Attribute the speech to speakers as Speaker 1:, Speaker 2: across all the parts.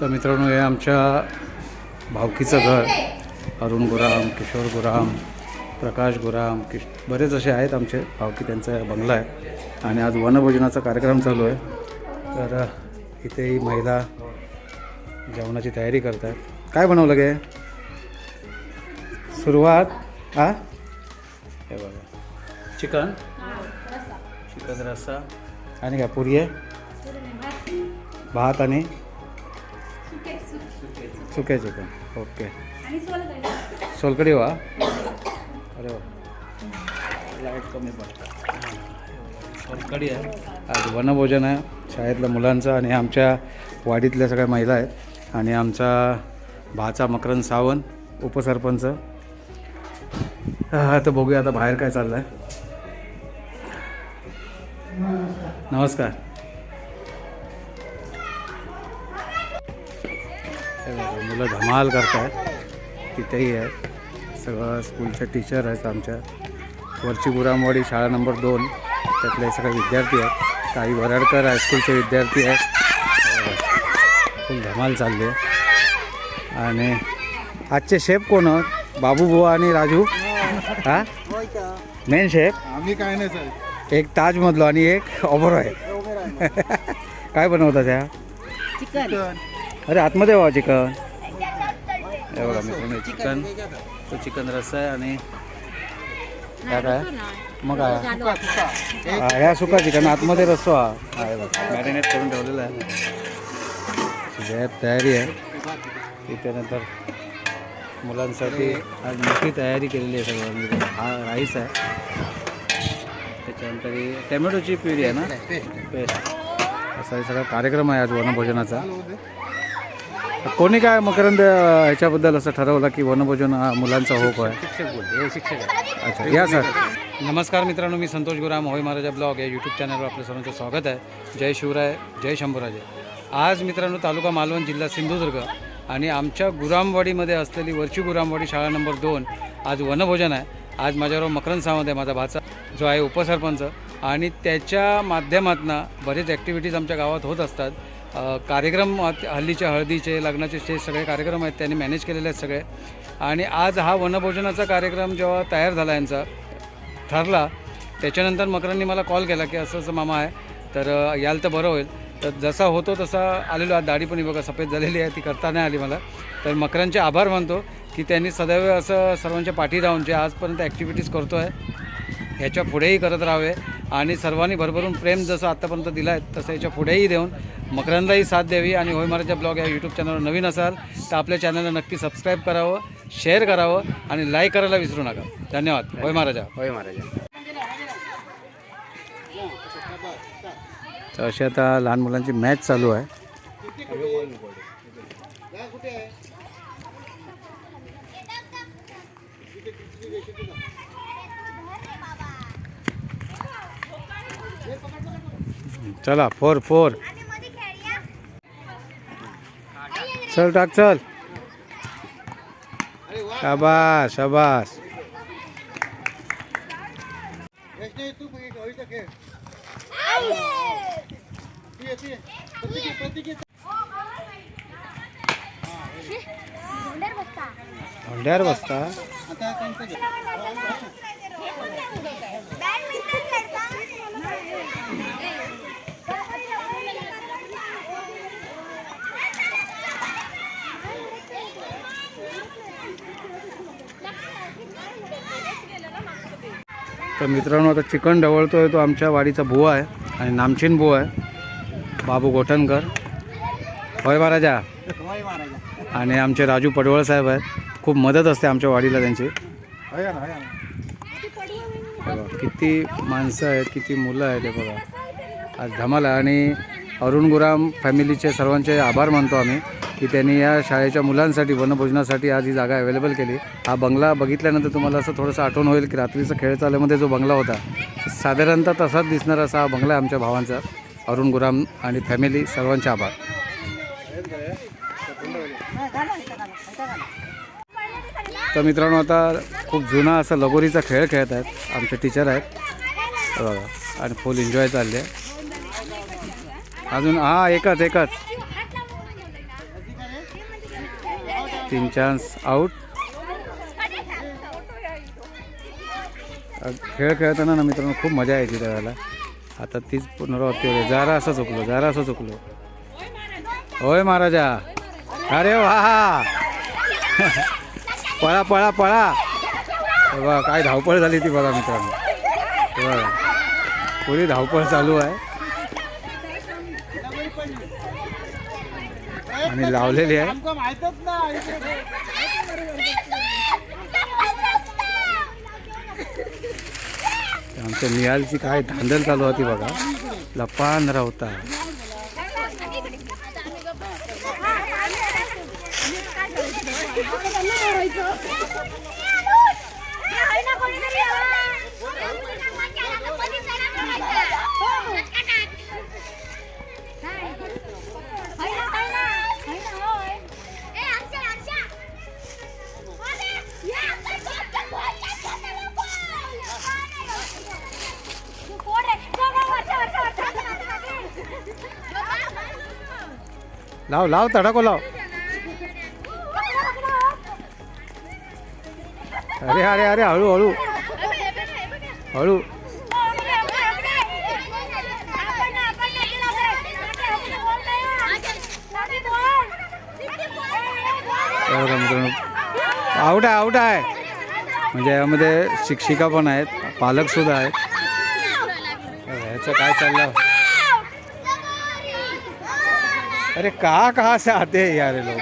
Speaker 1: तर मित्रांनो हे आमच्या भावकीचं घर. अरुण गुराम किशोर गुराम प्रकाश गुराम किश बरेच असे आहेत आमचे भावकी त्यांचा बंगला आहे. आणि आज वनभोजनाचा कार्यक्रम चालू आहे. तर इथेही महिला जेवणाची तयारी करत आहेत काय बनवलं गे? सुरुवात हा हे बघा. चिकन? चिकन रस्सा. आणि काय पुरी आहे? भात आणि सुके चिकन ओके. सोलकडी वा. अरे वा. लाइट कमी पडतं. सोलकडी आहे. आज वनभोजन आहे शाळेतल्या मुलांचं आणि आमच्या वाडीतल्या सगळ्या महिला आहेत. आणि आमचा भाचा मकरंद सावंत उपसरपंच. हा तर बघूया आता बाहेर काय चाललं आहे नमस्कार. मुलं धमाल करतायत तिथेही आहेत. सगळं स्कूलचे टीचर आहेत आमच्या. वरची गुरामवाडी शाळा नंबर दोन त्यातले सगळे विद्यार्थी आहेत. काही वराडकर हायस्कूलचे विद्यार्थी आहेत. फुल धमाल चालली आहे. आणि आजचे शेफ कोण आहेत? बाबू बुवा आणि राजू? हा? मेन शेफ
Speaker 2: आम्ही काय नाही साहेब
Speaker 1: एक ताजमधलो आणि एक ऑबरो आहे काय बनवतात त्या?
Speaker 3: चिकन.
Speaker 1: अरे आतमध्ये व्हा चिकन. हे बघा मित्रांनो चिकन. तो चिकन रस्सा आहे आणि काय काय मग काय ह्या सुका चिकन आतमध्ये रस्सा. हा बघा मॅरिनेट करून ठेवलेला आहे. तयारी आहे. तिथे नंतर मुलांसाठी आज मोठी तयारी केलेली आहे सगळं. म्हणजे हा राईस आहे. त्याच्यानंतर टॅमॅटोची प्युरी आहे ना? पेस्ट. असा हे सगळा कार्यक्रम आहे आज वनभोजनाचा. कोणी काय मकरंद ह्याच्याबद्दल असं ठरवलं की वनभोजन हा मुलांचा होप आहे?
Speaker 2: शिक्षक बोलते हे शिक्षक आहे.
Speaker 1: अच्छा या सर. नमस्कार मित्रांनो मी संतोष गुराम होय महाराजा ब्लॉग या यूट्यूब चॅनलवर आपलं सर्वांचं स्वागत आहे. जय शिवराय जय शंभूराजे. आज मित्रांनो तालुका मालवण जिल्हा सिंधुदुर्ग आणि आमच्या गुरामवाडीमध्ये असलेली वरची गुरामवाडी शाळा नंबर दोन आज वनभोजन आहे. आज माझ्याबरोबर मकरंद सावंत आहे माझा भाचा जो आहे उपसरपंच. आणि त्याच्या माध्यमातून बरेच ॲक्टिव्हिटीज आमच्या गावात होत असतात. कार्यक्रम हल्लीच्या हल्लीचे हळदीचे लग्नाचे स्टेज सगळे कार्यक्रम आहेत त्यांनी मॅनेज केलेले आहेत सगळे. आणि आज हा वनभोजनाचा कार्यक्रम जेव्हा तयार झाला यांचा ठरला त्याच्यानंतर मकरांनी मला कॉल केला की असं असं मामा आहे तर याल तर बरं होईल. तर जसा होतो तसा आलेलो आज दाढी पण बघा सफेद झालेली आहे ती करता नाही आली मला. तर मकरांचे आभार मानतो की त्यांनी सदैव असं सर्वांच्या पाठी राहून जे आजपर्यंत ॲक्टिव्हिटीज करतो आहे ह्याच्या पुढेही करत राहावे. आणि सर्वांनी भरभरून प्रेम जसं आत्तापर्यंत दिलं आहे तसं याच्या पुढेही देऊन मकरांनाही साथ द्यावी आणि होय महाराजा ब्लॉग या यूट्यूब चॅनलवर नवीन असाल तर आपल्या चॅनलला नक्की सबस्क्राईब करावं शेअर करावं आणि लाईक करायला विसरू नका. धन्यवाद. होय महाराजा.
Speaker 2: होय महाराजा.
Speaker 1: तर अशी आता लहान मुलांची मॅच चालू आहे. चला फोर फोर. चल टाक चल. शाबास शाबास. धोंड्यावर बसता. तर मित्रांनो आता चिकन ढवळतोय तो आमच्या वाडीचा बुवा आहे आणि नामचीन बुवा आहे बाबू गोठणकर होय महाराजा. आणि आमचे राजू पडवळ साहेब आहेत. खूप मदत असते आमच्या वाडीला त्यांची. किती माणसं आहेत किती मुलं आहेत हे बघा. आज धमाल आहे. आणि अरुण गुराम फॅमिलीचे सर्वांचे आभार मानतो आम्ही. की त्यांनी या शाळेच्या मुलांसाठी वनभोजनासाठी आज ही जागा अवेलेबल केली. हा बंगला बघितल्यानंतर तुम्हाला असं थोडंसं आठवण होईल की रात्रीचं खेळ चालल्यामध्ये जो बंगला होता साधारणतः तसाच दिसणारा असा हा बंगला आहे आमच्या भावांचा. अरुण गुराम आणि फॅमिली सर्वांचे आभार. तर मित्रांनो आता खूप जुना असा लगोरीचा खेळ खेळत आहेत. आमचे टीचर आहेत. बघा. आणि फुल एन्जॉय चालले अजून हा एकच एकच. तीन चान्स आऊट खेळ खेळताना ना मित्रांनो खूप मजा यायची त्यावेळेला. आता तीच पुनरावृत्ती होते. जरा असं चुकलो जारा असं चुकलो. होय महाराजा. अरे वा. पळा पळा पळा. बघा काय धावपळ झाली ती बघा मित्रांनो. बघा. पुढे धावपळ चालू आहे. आणि लावलेली आहे.
Speaker 2: माहितच
Speaker 1: आमच्या निहालची काय धांदल चालू होती बघा. लपान रावता. लाव लाव तडाको लाव. अरे अरे अरे हळू हळू. हळू. आऊट आहे आऊट आहे. म्हणजे यामध्ये शिक्षिका पण आहेत पालक सुद्धा आहेत. ह्याचं काय चाललं? अरे कहाँ कहाँ से आते हैं यार लोग?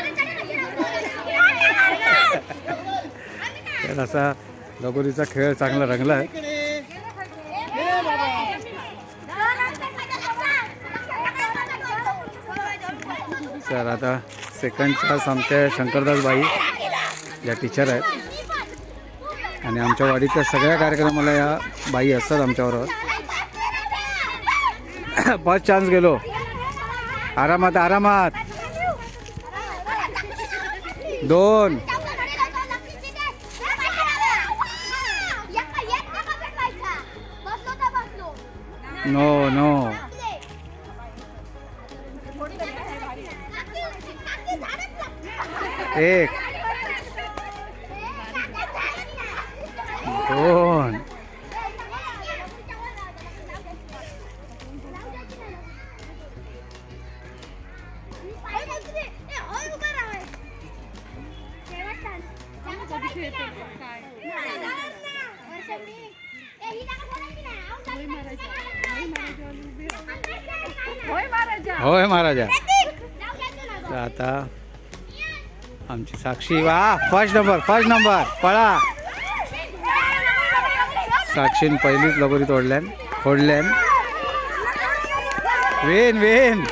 Speaker 1: असा लगोरीचा खेळ चांगला रंगला आहे. तर आता सेकंड क्लास आमच्या शंकरदास बाई या टीचर आहेत. आणि आमच्या वाडीतल्या सगळ्या कार्यक्रमाला या बाई असतात आमच्याबरोबर. फर्स्ट चान्स गेलो. आरामात आरामात. दोन. No no. एक. दोन. होय महाराजा. आता आमची साक्षी वा फर्स्ट नंबर फर्स्ट नंबर पळा. साक्षीन पहिलीच लगोरी तोडल्यान फोडल्यान. Wien Wien.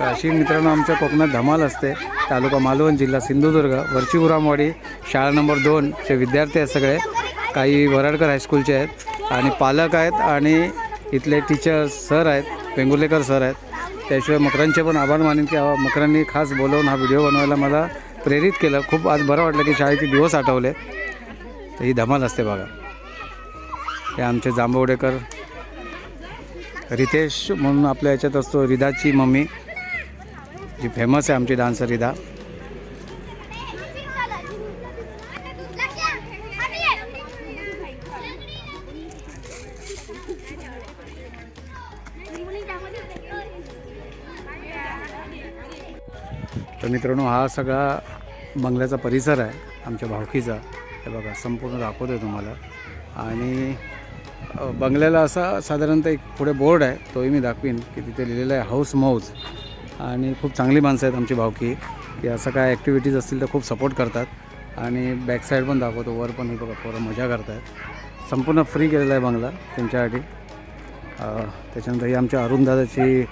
Speaker 1: अशी मित्रांनो आमच्या कोकणात धमाल असते. तालुका मालवण जिल्हा सिंधुदुर्ग वरची गुरामवाडी शाळा नंबर दोनचे विद्यार्थी आहेत सगळे. काही वराडकर हायस्कूलचे आहेत. आणि पालक आहेत आणि इथले टीचर सर आहेत वेंगुर्लेकर सर आहेत. त्याशिवाय मकरांचे पण आभार मानेन की मकरांनी खास बोलवून हा व्हिडिओ बनवायला मला प्रेरित केलं. खूप आज बरं वाटलं की शाळेचे दिवस आठवले. तर ही धमाल असते बघा. हे आमचे जांभवडेकर रितेश म्हणून आपल्या याच्यात असतो रिदाची मम्मी. जी फेमस आहे आमची डान्सर रिदा तर मित्रांनो हा सगळा बंगल्याचा परिसर आहे आमच्या भावकीचा. हे बघा संपूर्ण दाखवतो आहे तुम्हाला. आणि बंगल्याला असा साधारणतः एक पुढे बोर्ड आहे तोही मी दाखवीन की तिथे लिहिलेलं आहे हाऊस मौज. आणि खूप चांगली माणसं आहेत आमची भावकी. की असं काय ॲक्टिव्हिटीज असतील तर खूप सपोर्ट करतात. आणि बॅक साईड पण दाखवतो वर पण हे बघा पोरं मजा करतायत. संपूर्ण फ्री केलेला आहे बंगला त्यांच्यासाठी. त्याच्यानंतर ही आमच्या अरुणदादाची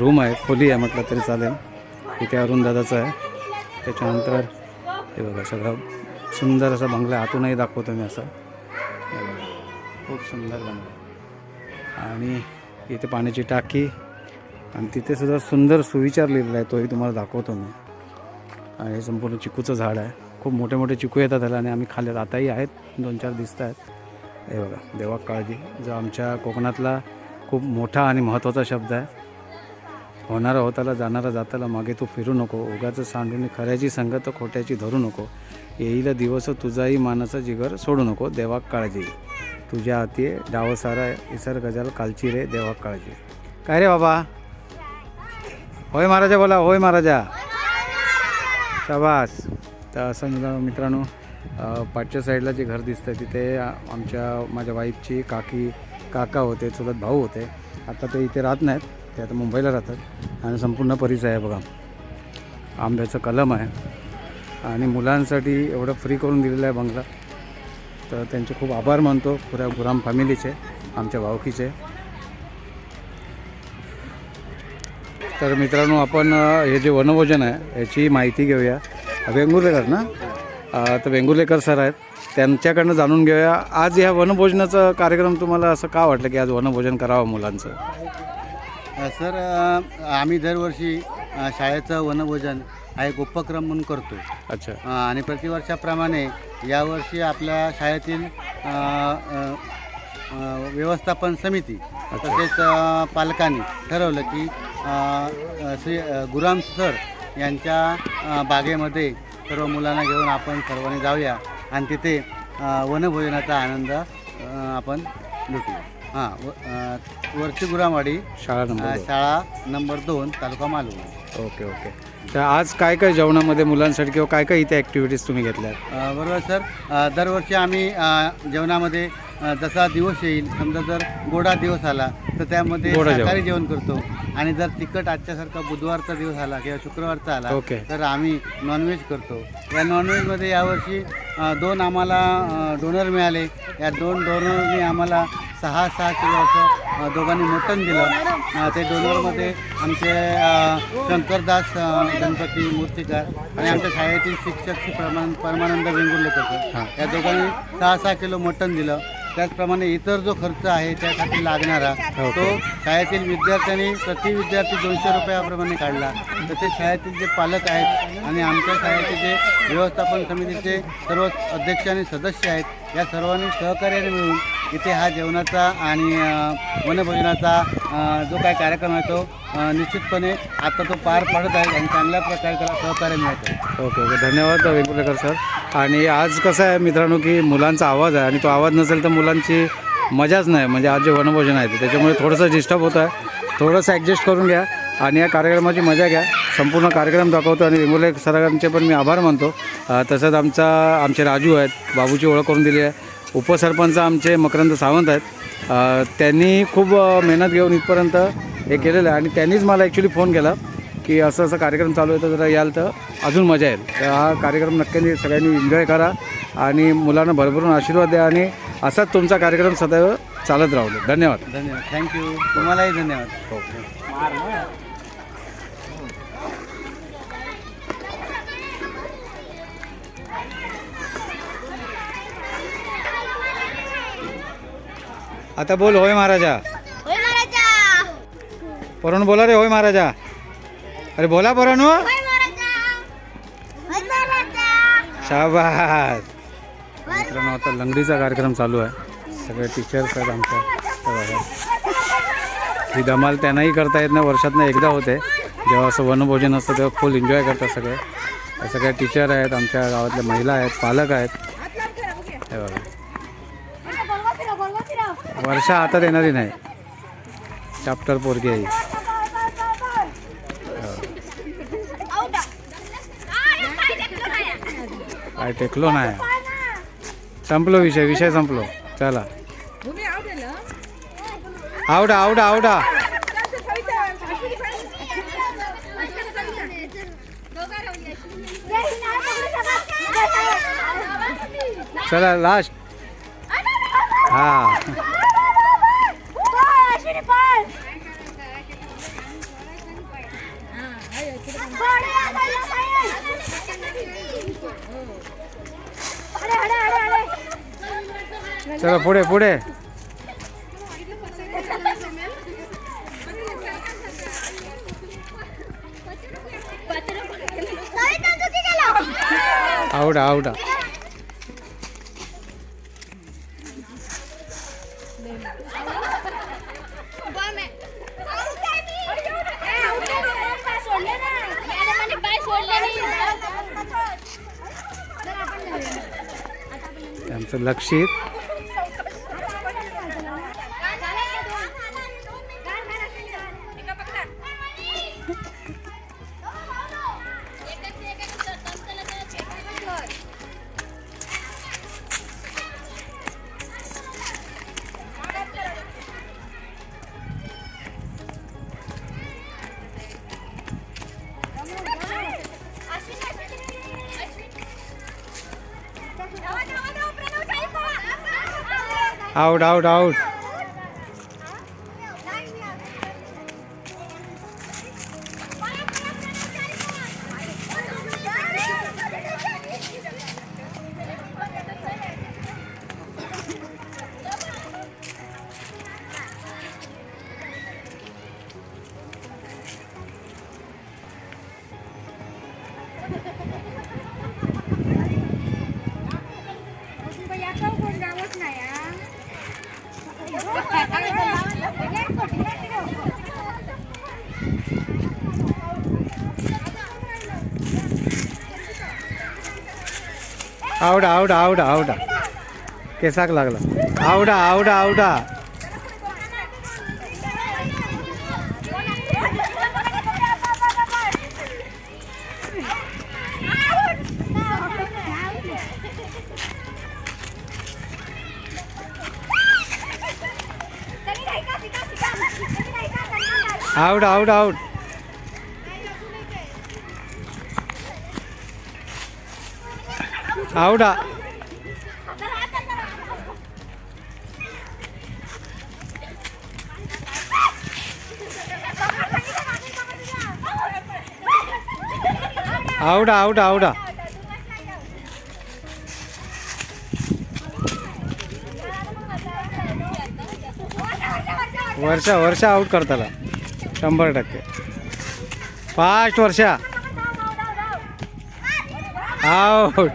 Speaker 1: रूम आहे खोली आहे म्हटलं तरी चालेल. इथे अरुणदादाचं आहे. त्याच्यानंतर हे बघा सगळं सुंदर असा बंगला आहे. आतूनही दाखवतो मी असं. हे बघा खूप सुंदर बंगला आणि इथे पाण्याची टाकी. आणि तिथे सुद्धा सुंदर सुविचार लिहिलेला आहे. तोही तुम्हाला दाखवतो मी. आणि हे संपूर्ण चिकूचं झाड आहे. खूप मोठे मोठे चिकू येतात त्याला आणि आम्ही खाल्ले आताही आहेत. दोन चार दिसत आहेत. हे बघा देवा काळजी. जो आमच्या कोकणातला खूप मोठा आणि महत्त्वाचा शब्द आहे होणारा होताला जाणारा जाताला मागे तू फिरू नको. उगाचं सांडून खऱ्याची संगत खोट्याची धरू नको. येईल दिवस तुझाही मानाचा जिगर सोडू नको. देवा काळजी. तुझ्या हाती डाव सारा इसर गजाल कालची रे. देवा काळजी. काय रे बाबा? होय महाराजा बोला. होय महाराजा. शाबास. तर असं मित्र मित्रांनो पाठच्या साईडला जे घर दिसतं तिथे आमच्या माझ्या वाईफची काकी काका होते चुलत भाऊ होते. आता ते इथे राहत नाहीत. ते आता मुंबईला राहतात. आणि संपूर्ण परिचय आहे बघा. आंब्याचं कलम आहे. आणि मुलांसाठी एवढं फ्री करून दिलेलं आहे बंगला. तर त्यांचे खूप आभार मानतो. पुऱ्या गुराम फॅमिलीचे आमच्या भावकीचे. तर मित्रांनो आपण हे जे वनभोजन आहे याची माहिती घेऊया. वेंगुर्लेकर ना? तर वेंगुर्लेकर सर आहेत. त्यांच्याकडनं जाणून घेऊया. आज ह्या वनभोजनाचा कार्यक्रम तुम्हाला असं का वाटलं की आज वनभोजन करावं मुलांचं?
Speaker 2: सर आम्ही दरवर्षी शाळेचं वनभोजन हा एक उपक्रम म्हणून करतो.
Speaker 1: अच्छा.
Speaker 2: आणि प्रतिवर्षाप्रमाणे यावर्षी आपल्या शाळेतील व्यवस्थापन समिती तसेच पालकांनी ठरवलं की श्री गुराम सर यांच्या बागेमध्ये सर्व मुलांना घेऊन आपण सर्वांनी जाऊया आणि तिथे वनभोजनाचा आनंद आपण लुटूया हां वरची गुरामवाडी
Speaker 1: शाळा नंबर दोन.
Speaker 2: शाळा नंबर दोन तालुका मालवण.
Speaker 1: Okay okay. तर आज काय काय जेवणामध्ये मुलांसाठी किंवा काय काय इथे ॲक्टिव्हिटीज तुम्ही घेतल्या
Speaker 2: अ, बरोबर सर. अ, दरवर्षी आम्ही अ, जेवणामध्ये अ, जसा दिवस येईल समजा जर गोडा दिवस आला तर त्यामध्ये
Speaker 1: गोडा जेवण.
Speaker 2: शाकाहारी जेवण करतो आणि जर तिखट आजच्यासारखा बुधवारचा दिवस आला किंवा शुक्रवारचा आला
Speaker 1: ओके.
Speaker 2: तर आम्ही नॉनव्हेज करतो या नॉनव्हेजमध्ये यावर्षी अ, दोन आम्हाला डोनर मिळाले या दोन डोनरने आम्हाला सहा सहा किलो असं अ, दोघांनी मटण दिलं अ, ते डोनरमध्ये आमचे अ, शंकरदास अ, गणपती मूर्तिकार आणि आमच्या शाळेतील शिक्षक श्री परमान परमानंद वेंगुर्लेकर
Speaker 1: हां.
Speaker 2: या दोघांनी सहा सहा किलो मटण दिलं त्याचप्रमाणे इतर जो खर्च आहे त्यासाठी लागणारा. तो शाळेतील विद्यार्थ्यांनी प्रति विद्यार्थी दोनशे रुपयाप्रमाणे काढला. तसेच शाळेतील जे पालक आहेत आणि आमच्या शाळेचे जे व्यवस्थापन समितीचे सर्व अध्यक्ष आणि सदस्य आहेत या सर्वांनी सहकार्याने मिळून इथे हा जेवणाचा आणि वनभोजनाचा जो काही कार्यक्रम आहे तो निश्चितपणे आता तो पार पडत आहे आणि चांगल्या प्रकारे त्याला सहकार्य मिळत आहे.
Speaker 1: ओके ओके धन्यवाद वेंगुर्लेकर सर. आणि आज कसं आहे मित्रांनो की मुलांचा आवाज आहे आणि तो आवाज नसेल तर मुलांची मजाच नाही म्हणजे आज जे वनभोजन आहे त्याच्यामुळे थोडंसं डिस्टर्ब होतं आहे थोडंसं ॲडजस्ट करून घ्या आणि या कार्यक्रमाची मजा घ्या. संपूर्ण कार्यक्रम दाखवतो आणि वेंगुर्ले सरांचे पण मी आभार मानतो. तसंच आमचा आमचे राजू आहेत बाबूची ओळख करून दिली आहे. उपसरपंच आमचे मकरंद सावंत आहेत. त्यांनी खूप मेहनत घेऊन इथपर्यंत हे केलेलं आहे आणि त्यांनीच मला ॲक्च्युली फोन केला की असं असं कार्यक्रम चालू आहे तर जरा याल तर अजून मजा येईल. तर हा कार्यक्रम नक्की सगळ्यांनी एन्जॉय करा आणि मुलांना भरभरून आशीर्वाद द्या आणि असाच तुमचा कार्यक्रम सदैव चालत राहू दे. धन्यवाद.
Speaker 2: धन्यवाद. थँक्यू तुम्हालाही धन्यवाद.
Speaker 1: आता बोल होय महाराजा.
Speaker 3: होय महाराजा.
Speaker 1: परण बोला रे होय महाराजा. अरे बोला परण.
Speaker 3: होय महाराजा. होय महाराजा.
Speaker 1: शाबास. मित्रांनो आता लंगडीचा कार्यक्रम चालू आहे. सगळे टीचर्स आहेत आमच्या. ही धमाल त्यांनाही करता येत नाही वर्षातनं एकदा होते. जेव्हा असं वनभोजन असतं तेव्हा फुल एन्जॉय करतात सगळे. सगळ्या टीचर आहेत आमच्या गावातल्या महिला आहेत पालक आहेत. हे बघा. वर्षा हातात येणारी नाही. चॅप्टर पोरगी आहे ही.
Speaker 3: काय
Speaker 1: टेकलो नाही. संपलो विषय विषय संपलो. चला. आवडा आवडा आवडा. चला लास्ट हा. चला पुढे पुढे. आवडा आवडा.
Speaker 3: त्यांचं लक्षित आउट आउट आउट आवडा आवडा आवडा आवडा केसाक लागला आवडा आवडा आवडा आउट आउट आउट आवडा. आवडा आवडा आवडा. वर्षा वर्षा आउट करताला. शंभर टक्के. फास्ट वर्षा. आउट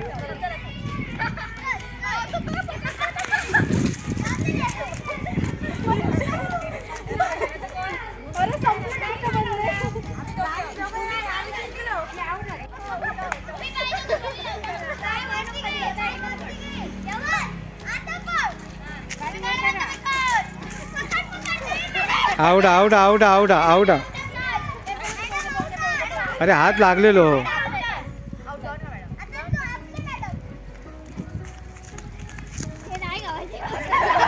Speaker 3: आवडा आवडा आवडा आवडा आवडा. अरे हात लागलेलो.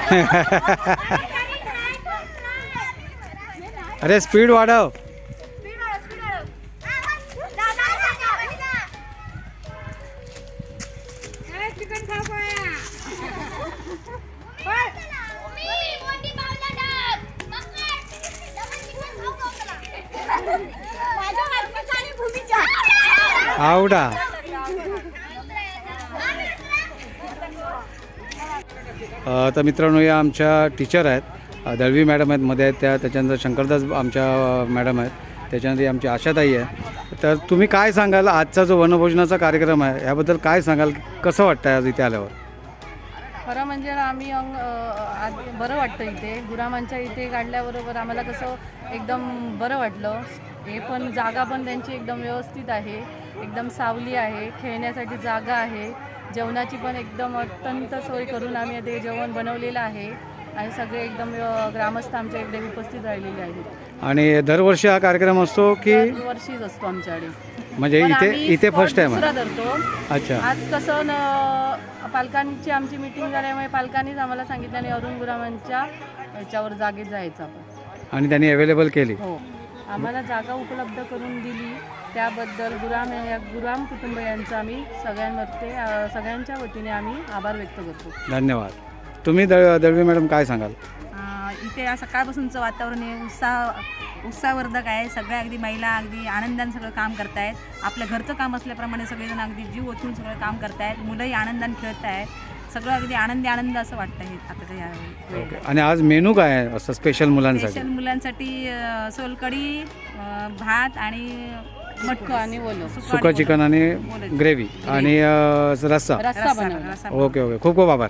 Speaker 3: अरे स्पीड वाढव. आवडा. तर मित्रांनो या आमच्या टीचर आहेत. दळवी मॅडम आहेत मध्ये आहेत त्या त्याच्यानंतर शंकरदास आमच्या मॅडम आहेत. त्याच्यानंतर आमची आशाताई आहे. तर तुम्ही काय सांगाल? आजचा जो वनभोजनाचा कार्यक्रम आहे याबद्दल काय सांगाल? कसं वाटतं आज इथे आल्यावर?
Speaker 4: खरं म्हणजे ना आम्ही आज बरं वाटतं इथे. गुरामांच्या इथे काढल्याबरोबर आम्हाला कसं एकदम बरं वाटलं. हे पण जागा पण त्यांची एकदम व्यवस्थित आहे. एकदम सावली आहे खेळण्यासाठी जागा आहे. जेवणाची पण एकदम अत्यंत सोय करून आम्ही ते जेवण बनवलेलं आहे. आणि सगळे एकदम ग्रामस्थ आमच्या इकडे उपस्थित राहिलेले आहेत.
Speaker 3: आणि दरवर्षी हा कार्यक्रम असतो की
Speaker 4: वर्षीच असतो आमच्याकडे.
Speaker 3: म्हणजे इथे इथे फर्स्ट आहे.
Speaker 4: धरतो.
Speaker 3: अच्छा.
Speaker 4: आज कसं न पालकांची आमची मीटिंग झाल्यामुळे पालकांनीच आम्हाला सांगितलं आणि अरुण गुरामांच्या याच्यावर जागेत जायचं आपण.
Speaker 3: आणि त्यांनी अवेलेबल केली.
Speaker 4: हो. आम्हाला जागा उपलब्ध करून दिली. त्याबद्दल गुराम या गुराम कुटुंबियांचं आम्ही सगळ्यांवरती अ, सगळ्यांच्या वतीने आम्ही आभार व्यक्त करतो.
Speaker 3: धन्यवाद. तुम्ही दळ दळवी मॅडम काय सांगाल?
Speaker 5: इथे आज सकाळपासूनचं वातावरण आहे. उत्साह उत्साहवर्धक आहे. सगळ्या अगदी महिला अगदी आनंदाने सगळं काम करतायत. आपलं घरचं काम असल्याप्रमाणे सगळेजण अगदी जीव ओतून सगळं काम करतायत. मुलंही आनंदाने खेळत आहेत सगळं अगदी आनंदी आनंद असं वाटतं हे आता या
Speaker 3: आणि आज मेनू काय आहे? असं स्पेशल मुलांसाठी?
Speaker 5: स्पेशल मुलांसाठी अ, भात आणि
Speaker 4: मटकं आणि ओलं.
Speaker 3: सुकं चिकन आणि ग्रेव्ही आणि अ, रस्सा.
Speaker 4: रस्सा
Speaker 5: रस्सा
Speaker 4: बनवला.
Speaker 5: रस्सा
Speaker 3: ओके ओके. खूप खूप आभार.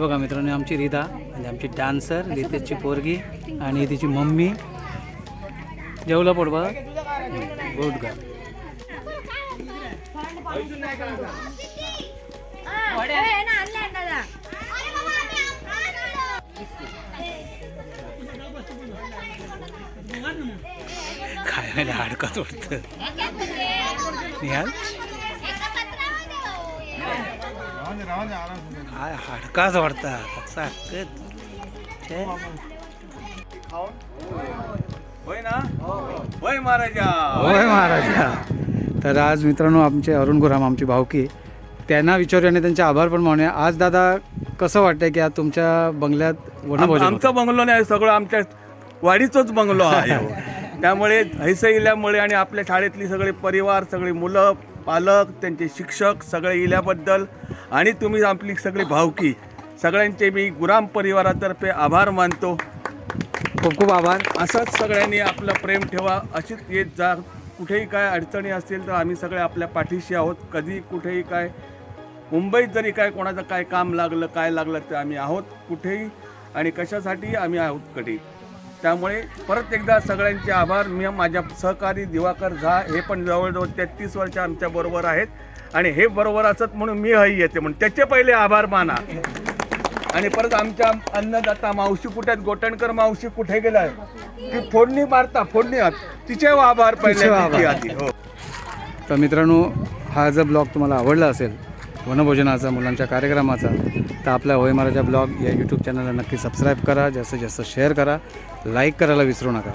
Speaker 1: बघा मित्रांनो आमची रीधा म्हणजे आमची डान्सर रितेशची पोरगी आणि तिची मम्मी. जेवला पोट बघा गुड गा खायला माहिती हाडकाच वाटतं निहाल? हाडकाच वाटता कसा छे.
Speaker 6: होय ना होय महाराजा
Speaker 1: होय महाराजा तर आज मित्रांनो आमचे अरुण गुराम आमची भावकी त्यांना विचारूया आणि त्यांचे आभार पण मानूया आज दादा कसं वाटतंय की आज तुमच्या बंगल्यात वनभोजन?
Speaker 6: आमचा बंगलो नाही सगळं आमच्या वाडीचंच बंगलो आहे. त्यामुळे हैस इल्यामुळे आणि आपल्या शाळेतली सगळे परिवार सगळी मुलं पालक त्यांचे शिक्षक सगळे इल्याबद्दल आणि तुम्ही आपली सगळी भावकी सगळ्यांचे मी गुराम परिवारातर्फे आभार मानतो.
Speaker 1: खूप खूप आभार.
Speaker 6: असंच सगळ्यांनी आपलं प्रेम ठेवा अशीच येत जा. कुठेही काय अडचणी असतील तर आम्ही सगळे आपल्या पाठीशी आहोत. कधी कुठेही काय मुंबईत जरी काय कोणाचं काय काम लागलं काय लागलं तर आम्ही आहोत कुठेही आणि कशासाठी आम्ही आहोत कधी? त्यामुळे परत एकदा सगळ्यांचे आभार. मी माझ्या सहकारी दिवाकर झा हे पण जवळजवळ तेहतीस वर्ष आमच्या बरोबर आहेत. आणि हे बरोबर असत म्हणून मी हही येते म्हणून. त्याचे पहिले आभार माना. आणि परत आमच्या अन्नदाता मावशी कुठे आहेत? गोटणकर मावशी कुठे गेलाय? ती फोडणी मारता फोडणी आत. तिचे आभार पहिले. आधी. हो.
Speaker 1: तर मित्रांनो हा जर ब्लॉग तुम्हाला आवडला असेल वनभोजनाचा मुलांच्या कार्यक्रमाचा तर आपल्या होय महाराजा ब्लॉग या यूट्यूब चॅनलला नक्की सबस्क्राईब करा जास्तीत जास्त शेअर करा लाईक करायला विसरू नका.